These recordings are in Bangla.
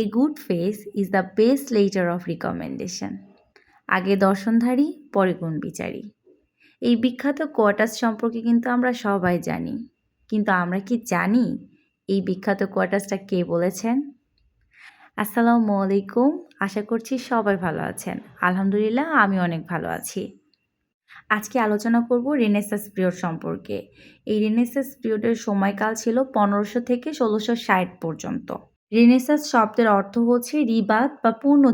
A good face is the best letter of recommendation আগে দর্শনধারী, পরে গুণ বিচারী। এই বিখ্যাত কোয়ার্টাস সম্পর্কে কিন্তু আমরা সবাই জানি। কিন্তু আমরা কি জানি এই বিখ্যাত কোয়ার্টাসটা কে বলেছেন? আসসালামু আলাইকুম, আশা করছি সবাই ভালো আছেন। আলহামদুলিল্লাহ, আমি অনেক ভালো আছি। আজকে আলোচনা করব রেনেসাস পিরিয়ড সম্পর্কে। এই রেনেসাস পিরিয়ডের সময়কাল ছিল পনেরোশো থেকে ষোলোশো ষাট পর্যন্ত। রেনেসাস শব্দের অর্থ হচ্ছে রিবাদ বা পূর্ণ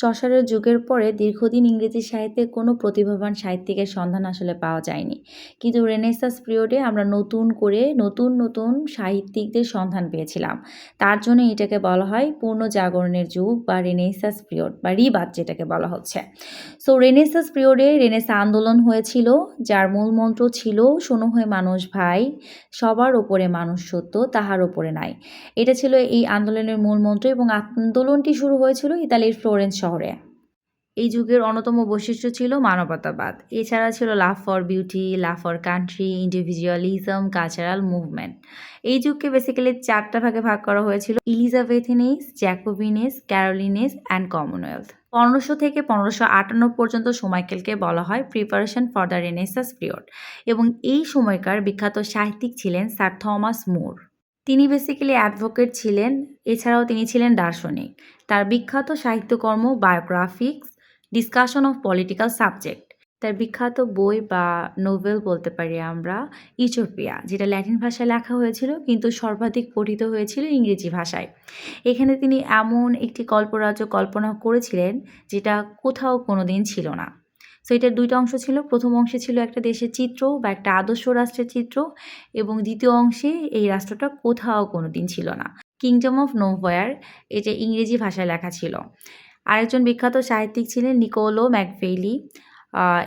চষারের যুগের পরে দীর্ঘদিন ইংরেজি সাহিত্যে কোনো প্রতিভাবান সাহিত্যিকের সন্ধান আসলে পাওয়া যায়নি। কিন্তু রেনেসাস পিরিয়ডে আমরা নতুন করে নতুন নতুন সাহিত্যিকদের সন্ধান পেয়েছিলাম। তার জন্য এটাকে বলা হয় পূর্ণ জাগরণের যুগ বা রেনেসাস পিরিয়ড বা রিবাদ যেটাকে বলা হচ্ছে। সো রেনেসাস পিরিয়ডে রেনেসা আন্দোলন হয়েছিল, যার মূল মন্ত্র ছিল, শোনো হয়ে মানুষ ভাই, সবার ওপরে মানুষ সত্য, তাহার ওপরে নাই। এটা ছিল এই আন্দোলনের মূল মন্ত্র এবং আন্দোলনটি শুরু হয়েছিল ইতালির ফ্লোরেন্স শহরে। এই যুগের অন্যতম বৈশিষ্ট্য ছিল মানবতাবাদ। এছাড়া ছিল love for beauty, love for country, individualism, cultural movement. এই যুগকে বেসিক্যালি চারটা ভাগে ভাগ করা হয়েছিল, ইলিজাবেথিনেস, জ্যাকোবিনেস, ক্যারোলিনেস অ্যান্ড কমনওয়েলথ পনেরোশো থেকে পনেরোশো আটান্ন পর্যন্ত সময়কালকে বলা হয় preparation for the renaissance period এবং এই সময়কার বিখ্যাত সাহিত্যিক ছিলেন স্যার থমাস মুর। তিনি বেসিক্যালি অ্যাডভোকেট ছিলেন, এছাড়াও তিনি ছিলেন দার্শনিক। তার বিখ্যাত সাহিত্যকর্ম biographics discussion of political subject তার বিখ্যাত বই বা নোভেল বলতে পারি আমরা, ইচোপিয়া, যেটা ল্যাটিন ভাষায় লেখা হয়েছিল, কিন্তু সর্বাধিক পঠিত হয়েছিল ইংরেজি ভাষায়। এখানে তিনি এমন একটি কল্পরাজ্য কল্পনা করেছিলেন, যেটা কোথাও কোনো দিন ছিল না। সো এটার দুইটা অংশ ছিল। প্রথম অংশে ছিল একটা দেশের চিত্র বা একটা আদর্শ রাষ্ট্রের চিত্র এবং দ্বিতীয় অংশে এই রাষ্ট্রটা কোথাও কোনো দিন ছিল না। কিংডম অফ নোভয়ার এটা ইংরেজি ভাষায় লেখা ছিল। আরেকজন বিখ্যাত সাহিত্যিক ছিলেন নিকোলো ম্যাকভেলি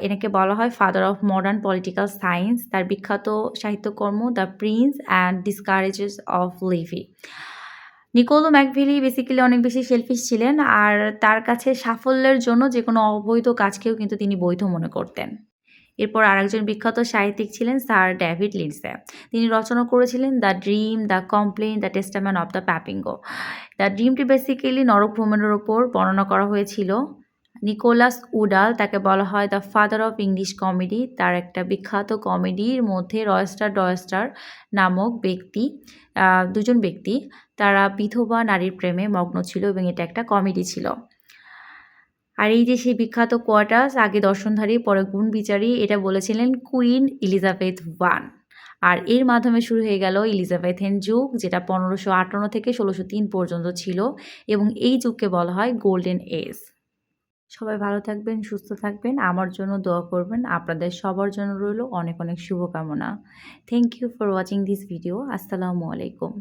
এনাকে বলা হয় father of modern political science তার বিখ্যাত সাহিত্যকর্ম the prince and discourses of Livy Niccolo Machiavelli basically অনেক বেশি সেলফিশ ছিলেন আর তার কাছে সাফল্যের জন্য যে কোনো অবৈধ কাজকেও কিন্তু তিনি বৈধ মনে করতেন। এরপর আরেকজন বিখ্যাত সাহিত্যিক ছিলেন স্যার ডেভিড লিন্সে তিনি রচনা করেছিলেন the dream, the complaint the testament of the Papyngo the ড্রিমটি basically নরক ভ্রমণের ওপর বর্ণনা করা হয়েছিল। নিকোলাস উডাল তাকে বলা হয় the father of English comedy তার একটা বিখ্যাত কমেডির মধ্যে রয়স্টার ডয়স্টার নামক ব্যক্তি দুজন ব্যক্তি, তারা বিধবা নারীর প্রেমে মগ্ন ছিল এবং এটা একটা কমেডি ছিল। আর এই যে সেই বিখ্যাত কোয়ার্টাস, আগে দর্শনধারী, পরে গুণ বিচারী, এটা বলেছিলেন কুইন ইলিজাবেথ ওয়ান। আর এর মাধ্যমে শুরু হয়ে গেল ইলিজাবেথেন যুগ, যেটা পনেরোশো আটান্ন থেকে ষোলোশো তিন পর্যন্ত ছিল এবং এই যুগকে বলা হয় গোল্ডেন এজ সবাই ভালো থাকবেন, সুস্থ থাকবেন। আমার জন্য দোয়া করবেন। আপনাদের সবার জন্য রইল অনেক অনেক শুভকামনা। Thank you for watching this video আসসালামু আলাইকুম।